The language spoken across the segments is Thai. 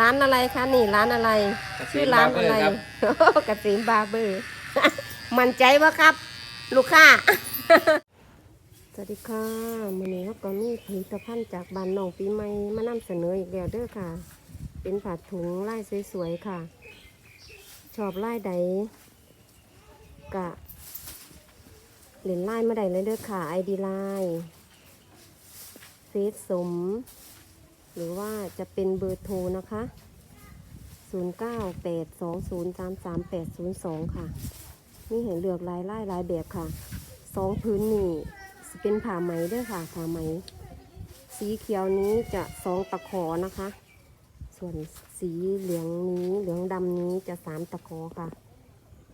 ร้านอะไรคะนี่ร้านอะไรเกษมชื่อร้านอะไรบาร์เบอร์ครับเกษมบาร์เบอร์มั่นใจวะครับ ลูกค้าสวัสดีค่ะมื้อนี้ครับก็มีผลิตภัณฑ์จากบ้านน้องปีใหม่มานำเสนออีกแล้วเด้อค่ะ เป็นผ้าถุงลายสวยๆค่ะ ชอบลายใดกะเล่นลายมาได้เลยเด้อค่ะไอดีไลน์เฟซสม หรือว่าจะเป็นเบอร์โทรนะคะ 0982033802 ค่ะ มีเห็นเลือกลายลายลายแบบค่ะสองพื้นนี่เป็นผ้าไหมด้วยค่ะผ้าไหม สีเขียวนี้จะสองตะขอนะคะ ส่วนสีเหลืองนี้เหลืองดำนี้จะสามตะขอค่ะ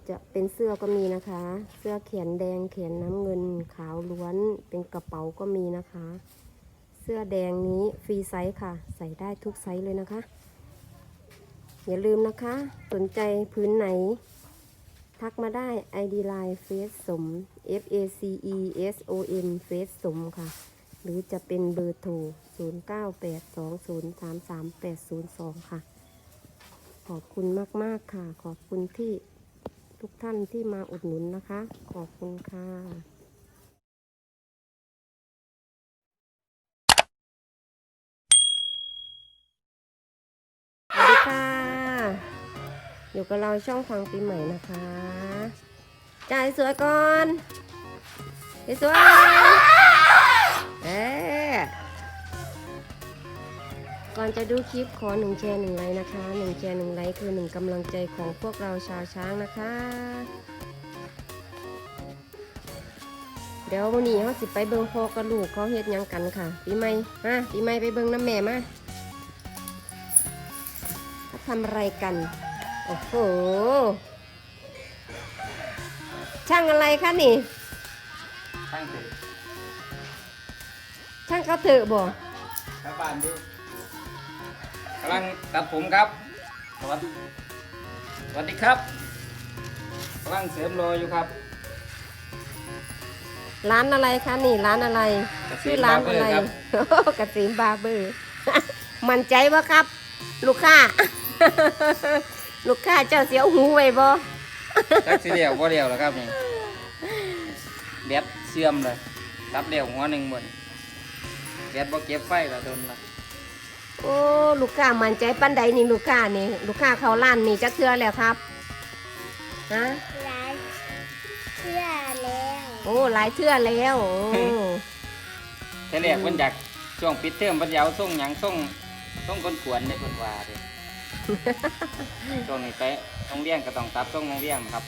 จะเป็นเสื้อก็มีนะคะ เสื้อเขียนแดงเขียนน้ำเงินขาวล้วนเป็นกระเป๋าก็มีนะคะ สื้อแดงนี้ฟรีไซส์ค่ะ ใส่ได้ทุกไซส์เลยนะคะ อย่าลืมนะคะ สนใจพื้นไหน ทักมาได้ ID Line เฟซสม F A C E S O M เฟซสมค่ะ หรือจะเป็นเบอร์โทร 0982033802 ค่ะ ขอบคุณมาก ๆ ค่ะ ขอบคุณที่ทุกท่านที่มาอุดหนุนนะคะ ขอบคุณค่ะ สวัสดีค่ะ อยู่กับเราช่องฟังปีใหม่นะคะจ่ายสวยก่อนสวยเอ๊ะก่อนจะดูคลิปขอหนึ่งแชร์หนึ่งไลค์นะคะหนึ่งแชร์หนึ่งไลค์คือหนึ่งกำลังใจของพวกเราชาวช้างนะคะ เดี๋ยววันนี้เขาสิไปเบิงพอกับลูกเขาเฮ็ดยังกันค่ะปีใหม่มาปีใหม่ไปเบิงน้ำแม่มาทำอะไรกัน อ้โห ช่างอะไรคะนี่ ช่างเสร็จช่างเขาเถอะบ่ครับบ้านดูกำลังตัดผมครับ สวัสดีสวัสดีครับกำลังเสริมรอยอยู่ครับร้านอะไรคะนี่ร้านอะไรเกษมชื่อร้านอะไรบาร์เบอร์ครับเกษมบาร์เบอร์ มั่นใจวะครับ ลูกค้า ลูกค้าเจ้าเสียวหูไว้บ่จักสีเดียวบ่เดียวแล้วครับนี่แบตเสื่อมเลยรับเดียวหัวหนึ่งหมดแบตบ่เก็บไฟแล้วโดนละโอ้ลูกค้ามั่นใจปันใดนี่ลูกค้านี่ ลูกค้าเขาร้านนี่จักเทื่อแล้วครับฮะร้านเสื้อแล้วโอ้หลายเทื่อแล้วโอ้แต่แรกมันอยากช่วงปิดเทอมมันยาวส่งหยังส่งส่งคนขวนในคนว่าเด้ ช่วงนี้ไปโรงเรียนก็ต้องตัดส่งโรงเรียนครับ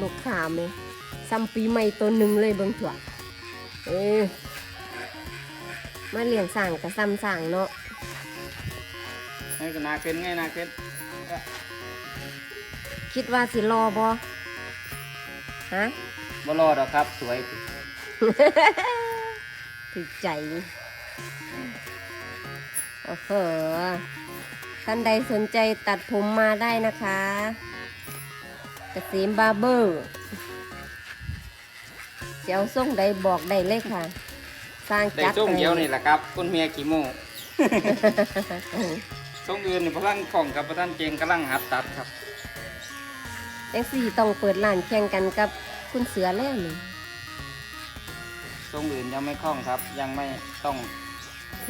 ลูกค้าไหมซ้ำปีใหม่ตัวหนึ่งเลยเบิ่งถั่วเออมาเลี้ยงสั่งกับซ้ำสั่งเนาะให้ก็นาขึ้นไงนาขึ้นคิดว่าสิรอบ่ฮะบ่รอดอกครับ สวย ถึกใจ โอ้โหท่านใดสนใจตัดผมมาได้นะคะกระสีมบาร์เบอร์เจ้าส่งใดบอกได้เลยค่ะ สร้างได้จัดส่งให้เดียวนี่แหละครับคุณเมียกี่โมงส่งอื่นนี่พลังของกับพระท่านเจงกำลังหัดตัดครับจังสี่ต้องเปิดร้านแข่งกันกับคุณเสือแล้วนี่ส่งอื่นยังไม่คล่องครับ ยังไม่ต้อง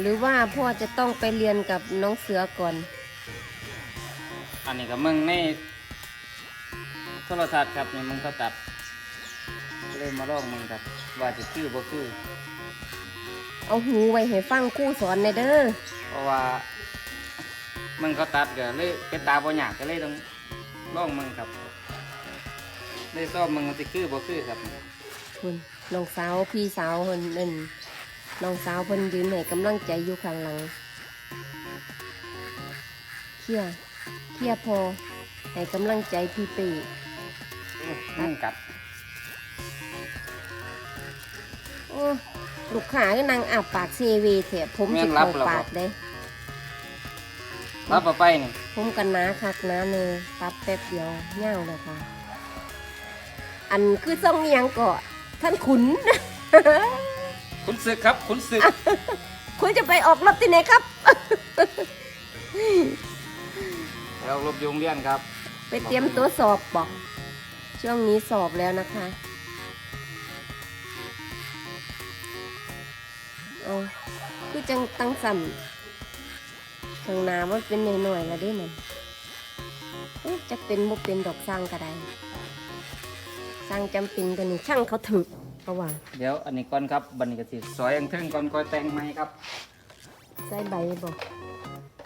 หรือว่าพ่อจะต้องไปเรียนกับน้องเสือก่อน อันนี้ก็มึงในโทรทัศน์ครับนี่มึงก็ตัดก็เลยมาลองมึงครับว่าจะคือบ่คือ เอาหูไว้ให้ฟังครู่สอนในอยเด้อ เพราะว่ามึงเขาตัดก็เลยเป็นตาบ่หยากก็เลยต้องลองมึงครับเลยชอบมึงว่าสิคือบ่คือครับ คุณน้องสาวพี่สาวคนนึง น้องสาวเพิ่นยืนให้กำลังใจอยู่ข้างหลังเคลียร์เคลียร์พอให้กำลังใจพี่ปีมึงกัดโอ้ลูกค้าก็นั่งอาปากเซเวเถอะผมสิเข้าปากเด้รับเอาไปนี่ผมกันหนาคักหนาเนยตัดแป๊บเดียวเง่าเลยค่ะ อันคือทรงเนียงเกาะท่านขุน คุณศึกครับ คุณศึก คุณจะไปออกรบที่ไหนครับแล้วรบยุงเรียนครับ ไปเตรียมตัวสอบบอก ช่วงนี้สอบแล้วนะคะเอาคือจังตั้งสันข้างหน้ามันเป็นหน่อยๆแล้วเด้มันเอ๊ะจะเป็นบ่เป็นดอกสร้างก็ได้สร้างจำเป็นกันนี่ช่างเขาถึก เพราะว่าเดี๋ยวอันนี้ก่อนครับบันนี้ก็สิซอยอังเทิงก่อนก่อยแต่งไม้ครับใส่ใบบอก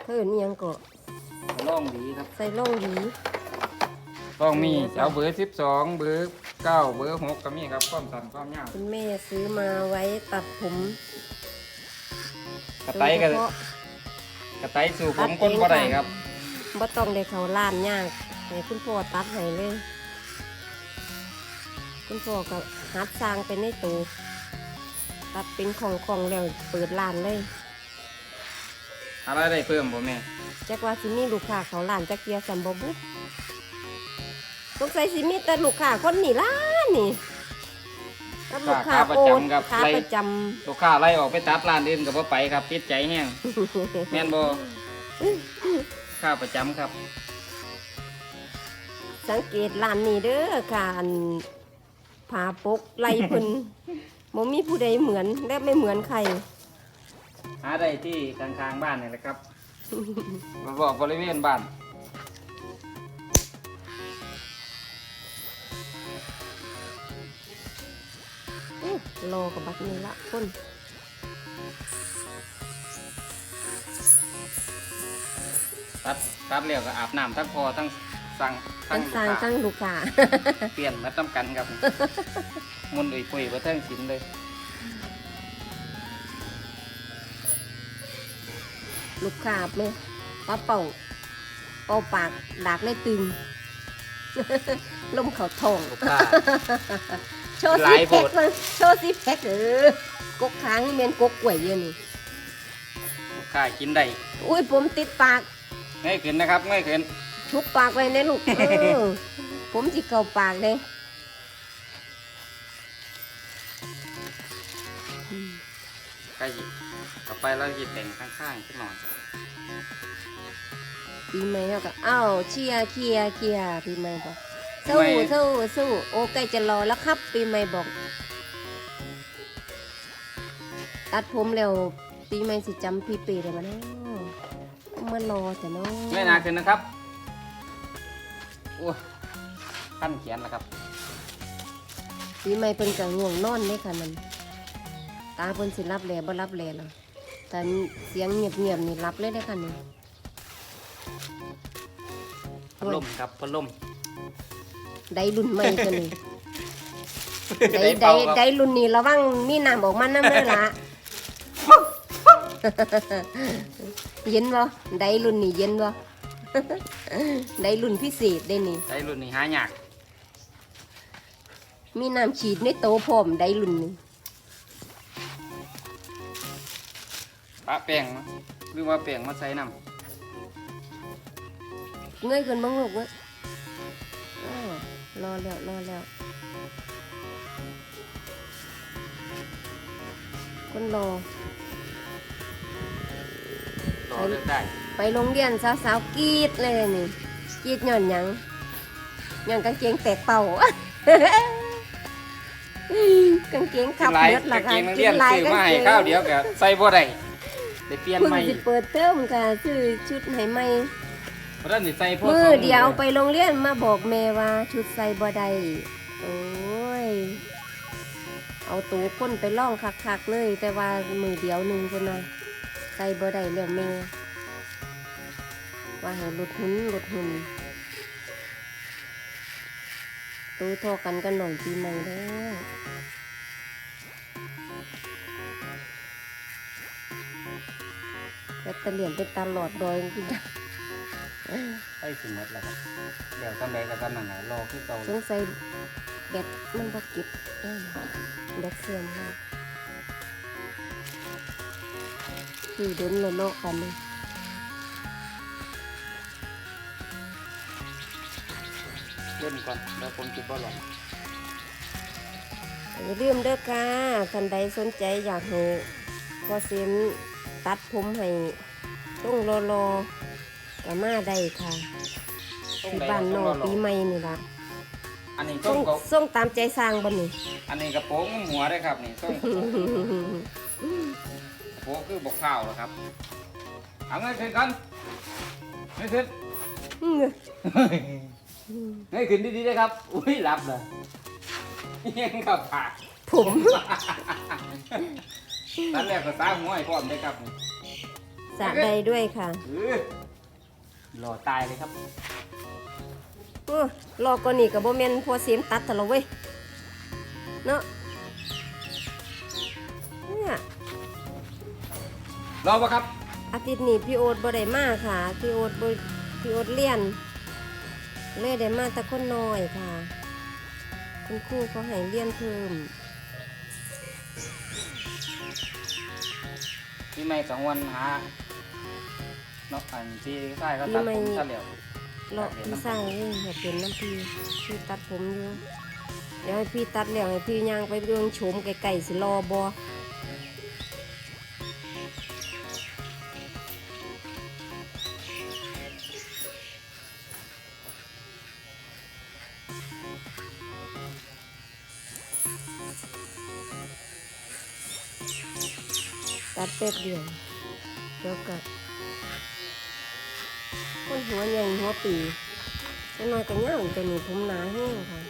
เพิ่นอิหยังก็ล่องดีครับใส่ล่องหวีล่องมีเอาเบอร์สิบสองเบอร์เก้าเบอร์หกก็มีครับความสั้นความยาวคุณแม่ซื้อมาไว้ตัดผมกระไตก็โดยเฉพาะ กระไตสู่ผมก้นบ่ได้ครับ บ่ต้องได้เขาล้านยากให้คุณพ่อตัดให้เลย คุณพ่อก็ หัดสร้างเป็นในตัวตัดเป็นของของๆแล้วเปิดร้านเลยอะไรได้เพิ่มบ่แม่จักว่าสิมีลูกค้าเขาร้านจักเกียสัมบบุสงสัยสิมีแต่ลูกค้าคนนี่ล่ะนี่กับลูกค้าโอนค้าประจำลูกค้าไล่ออกไปตัดร้านอื่นก็บ่ไปครับติดใจแห้งแม่นบ่ค่าประจำครับ สังเกตร้านนี้เด้อค่ะอัน ผาปกไล่เพิ่นบ่มีผู้ใดเหมือนและไม่เหมือนใคร หาได้ที่ข้างๆบ้านนี่แหละครับ มาบอกบริเวณบ้านอื้อรอกับบักนี้ละคน ตัดตัดแล้วก็อาบน้ำทั้งพอทั้ง สั่งทั้ทั้งงลูสร้ากงค้าทั้งลูกค้าเปลี่ยนมาต้กันครับมุนอุยปุยมาเทิงสินเลยลูกค้าไหมป้าเป่าเป่าปากดากเลยตึงลมเขาทองลูกค้าโชว์หซีลายโพแพ็ดคเลยโชว์ซีแพ็คเออกกค้างนี่เมนกกกล้วยเยอะนี่ลูกค้ากินได้อุ้ยผมติดปากง่ายขึ้นนะครับง่ายขึ้น ทุบปากไว้ในลูกเออผมจิเก่าปากเลยใกล้ต่อไปเราจะแต่งข้างๆขึ้นหน่อยปีใหม่เขาก็อ้าวเชียร์เชียร์เชียร์ปีใหม่บอกสู้สู้สู้โอ้ใกล้จะรอแล้วครับ ปีใหม่บอก ตัดผมแล้วปีใหม่สิจำพี่ปีได้ไหมเนาะมารอแต่เนาะง่ายหนาขึ้นนะครับโอ้ขั้นเขียนแล้วครับ ปีใหม่เป็นกัง่วงนอนเลยค่ะมัน ตาเพิ่นสิรับแลบ่รับแลหรอกแต่เสียงเงียบๆนี่รับเลยได้อค่ะนี่พัดลมครับพัดลมได้รุ่นใหม่ตัวนี้ได้ได้ได้เป่าครับได้รุ่นนี้ระวังมีน้ำออกมาน้ำเลยละเย็นบ่ได้รุ่นนี้เย็นบ่ ได้รุ่นพิเศษได้นี่ ได้รุ่นนี้หายากมีน้ำฉีดในโตพร้อมได้รุ่นนี้ปะแป้งมาหรือว่าแป้งมาใส่น้เงยขึ้นบ้างลูกเว้ยอ้าวรอแล้วรอแล้ว คนรอำต่อเลือกได้ ไปโรงเรียนสาวๆกรีดเลยนี่กรีดหย่อนหยังหย่อนกางเกงแตกเป่ากางเกงขับลายเลือดหลักากงเกงนักเรียนซื้อมาให้ข้าวเดียวกับใส่บ่ได้ได้เปลี่ยนเพิ่งใหม่สิเปิดเทอมค่ะซื้อชุดให้ใหม่เพราะฉะนั้นสิใส่พวกมืสองมืเดียวไปโรงเรียนมาบอกแม่ว่าชุดใส่บ่ได้โอ้ยเอาตัวคนไปล่องคักๆเลย แต่ว่ามือเดียวหนึ่งคนน่ะใส่บ่ได้เรื่องแม่ ว่าให้ลดหุ่นลดหุ่นตัวโทอกันกันหน่อยปีใหม่แล้วแบตเตอรี่ยนเป็นตาหลอดดอยจริงๆใส่สิหมดแล้วครับเดี๋ยวตั้งใดก็ตั้งนั้นน่ะรอคือเก่าสงสัยแบตมันบ่เก็บแบตเสื่อมแล้วคือโดนโลโลกันเลย เล่นก่อนแล้วผมจิบ่หลงอย่าลืมเด้อค่ะท่านใดสนใจอยากให้พอเซนตัดผมให้ต้องรอรอๆก็มาได้ค่ะส่งที่ใดบ้านนส่องรปีใหม่นี่ล่ะอันนี้ส่ส่งงกับส่งตามใจสร้างบ่นี่อันนี้กระโปรงหัวได้ครับนี่ส่งกระโปรงคือบกข้าวเหรอครับเอาเงินขึ้นกันเงินขึ้น เฮ้ยขึ้นดีๆนะครับ อุ้ยหลับเลยยังกับปากผมตอนแรกก็ตาหัวไอ้พร้อมได้ครับนี่สระใดด้วยค่ะเออหล่อตายเลยครับเออรอก่อนนี่กับโบแมนพอเสียมตัดแต่ละเว้ย เนาะเนี่ยรอปะครับ อาทิตย์นี้พี่โอ๊ตบ่ได้มาค่ะ พี่โอ๊ตบ่พี่โอ๊ตเรียน เลยได้มาแต่คนน้อยค่ะ คุณครูเขาให้เรียนเพิ่มพี่ไม่สองวันหาเนาะอันที่ใช่ก็ตัดผมซะแล้วเลาะพี่สร้างเลยอยากเป็นน้ำพี่พี่ตัดผมอยู่เดี๋ยวให้พี่ตัดแล้วให้พี่ย่างไปเรื่องโฉมไก่ๆสิรอบอ ตัดเป็ดเดียวแล้วก็คนหัวใหญ่หัวปีจังน้อยก็เงาแต่นี่ผมหนาแห้งค่ะ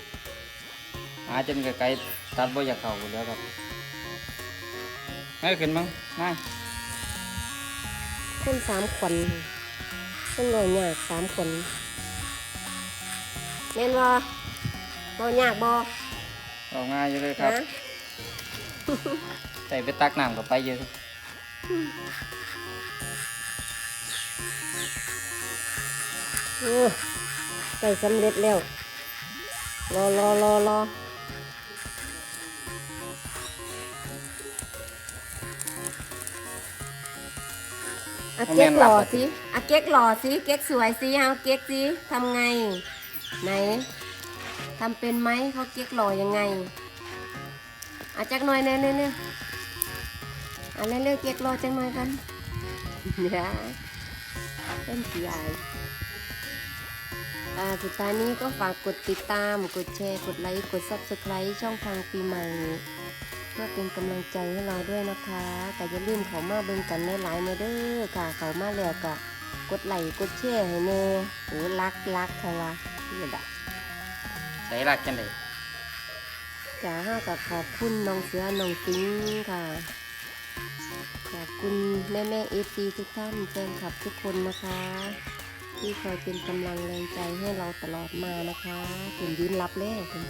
หาจนไกลๆตัดบ่อยากเข้าหมดแล้วครับง่ายขึ้นมั้งง่ายคนสามคนคนน้อยยากสามคนแม่นบ่บ่ยากบ่เอาง่ายอยู่เลยครับนะใส่ไปตักน้ำกับไปเยอะ โอ้ใกล้สำเร็จแล้ว รอรอรอรออะเก๊กหล่อสิอะเก๊กหล่อสิ เก๊กสวยสิเอาเก๊กสิทำไง ไหนทำเป็นไหมเขาเก๊กหล่อยังไงอาจักหน่อยเน่เน่ เน่อะเร็วๆเก๊กหล่อจังหน่อยกันเนี่ยเป็นสีอายอ่าสุดท้ายนี้ก็ฝากกดติดตาม กดแชร์ กดไลค์ กด subscribe ช่องทางปีใหม่ เพื่อเป็นกำลังใจให้เราด้วยนะคะแต่อย่าลืมเขามาเบิ่งกันในไลน์ในเด้อค่ะ เขามาแล้วก็กดไลค์ กดแชร์ให้แน่โอ้รักรักค่ะว่านี่แหละใส่รักกันเลยจ้าห้ากับขอบคุณน้องเสือน้องติ้งค่ะขอบ คุณแม่แม่เอฟีทุกท่านแฟนคลับทุกคนนะคะ ที่คอยเป็นกำลังแรงใจให้เราตลอดมานะคะเป็นยืนรับแล้วคุณ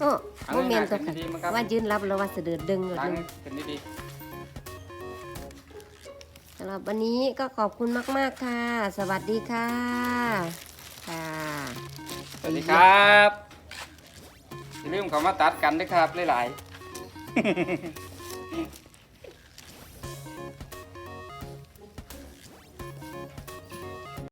โอ้โมเมนต์ตัวค่ะว่ายืนรับแล้วว่าเสด็จดึงหมดล้างเลยขึ้นดีสำหรับวันนี้ก็ขอบคุณมาก ๆ ค่ะ สวัสดีค่ะ ค่ะๆสวัสดีครับอย่าลืมเขามาตัดกันด้วยครับหลายๆ